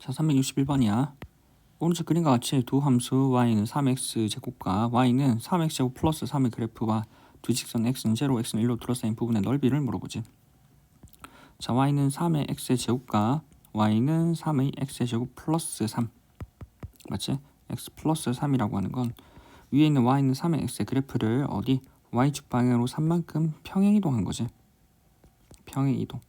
자, 361번이야. 오른쪽 그림과 같이 두 함수 y는 3x 제곱과 y는 3x 제곱 플러스 3의 그래프와 두 직선 x는 0, x는 1로 둘러싸인 부분의 넓이를 물어보지. 자, y는 3의 x의 제곱과 y는 3의 x의 제곱 플러스 3. 맞지? x 플러스 3이라고 하는 건 위에 있는 y는 3의 x의 그래프를 어디 y축 방향으로 3만큼 평행 이동한 거지. 평행 이동.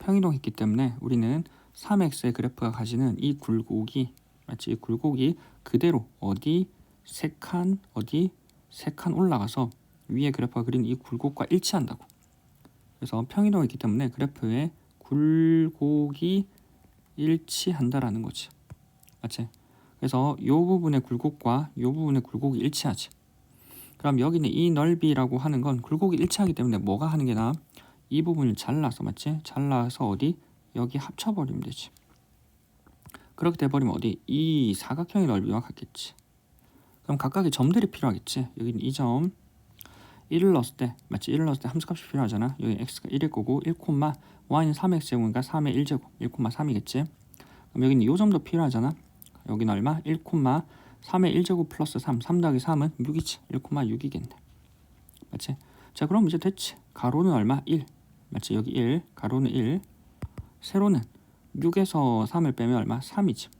평행 이동했기 때문에 우리는 3x의 그래프가 가지는 이 굴곡이 맞지? 이 굴곡이 그대로 어디 세 칸 어디 세 칸 올라가서 위에 그래프가 그린 이 굴곡과 일치한다고. 그래서 평이동이기 때문에 그래프에 굴곡이 일치한다라는 거지. 맞지? 그래서 이 부분의 굴곡과 이 부분의 굴곡이 일치하지. 그럼 여기는 이 넓이라고 하는 건 굴곡이 일치하기 때문에 뭐가 하는 게 나아? 이 부분을 잘라서 맞지? 잘라서 어디 여기 합쳐버리면 되지. 그렇게 돼버리면 어디 이 사각형의 넓이와 같겠지. 그럼 각각의 점들이 필요하겠지. 여기는 이 점 1을 넣었을 때 맞지? 1을 넣었을 때 함수값이 필요하잖아. 여기 x가 1일 거고 1, y는 3x 제곱이니까 3의 1제곱 1, 3이겠지. 그럼 여기는 이 점도 필요하잖아. 여기는 얼마? 1, 3의 1제곱 플러스 3 3 더하기 3은 6이지. 1, 6이겠네. 맞지? 자 그럼 이제 됐지. 가로는 얼마? 1 맞지? 여기 1 가로는 1 세로는 6에서 3을 빼면 얼마? 3이지.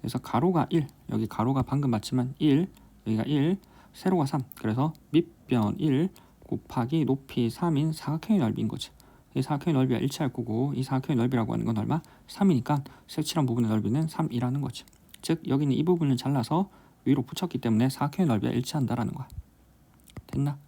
그래서 가로가 1, 여기 가로가 방금 맞지만 1, 여기가 1, 세로가 3. 그래서 밑변 1 곱하기 높이 3인 사각형의 넓이인 거지. 이 사각형의 넓이가 일치할 거고 이 사각형의 넓이라고 하는 건 얼마? 3이니까 색칠한 부분의 넓이는 3이라는 거지. 즉 여기는 이 부분을 잘라서 위로 붙였기 때문에 사각형의 넓이가 일치한다라는 거야. 됐나?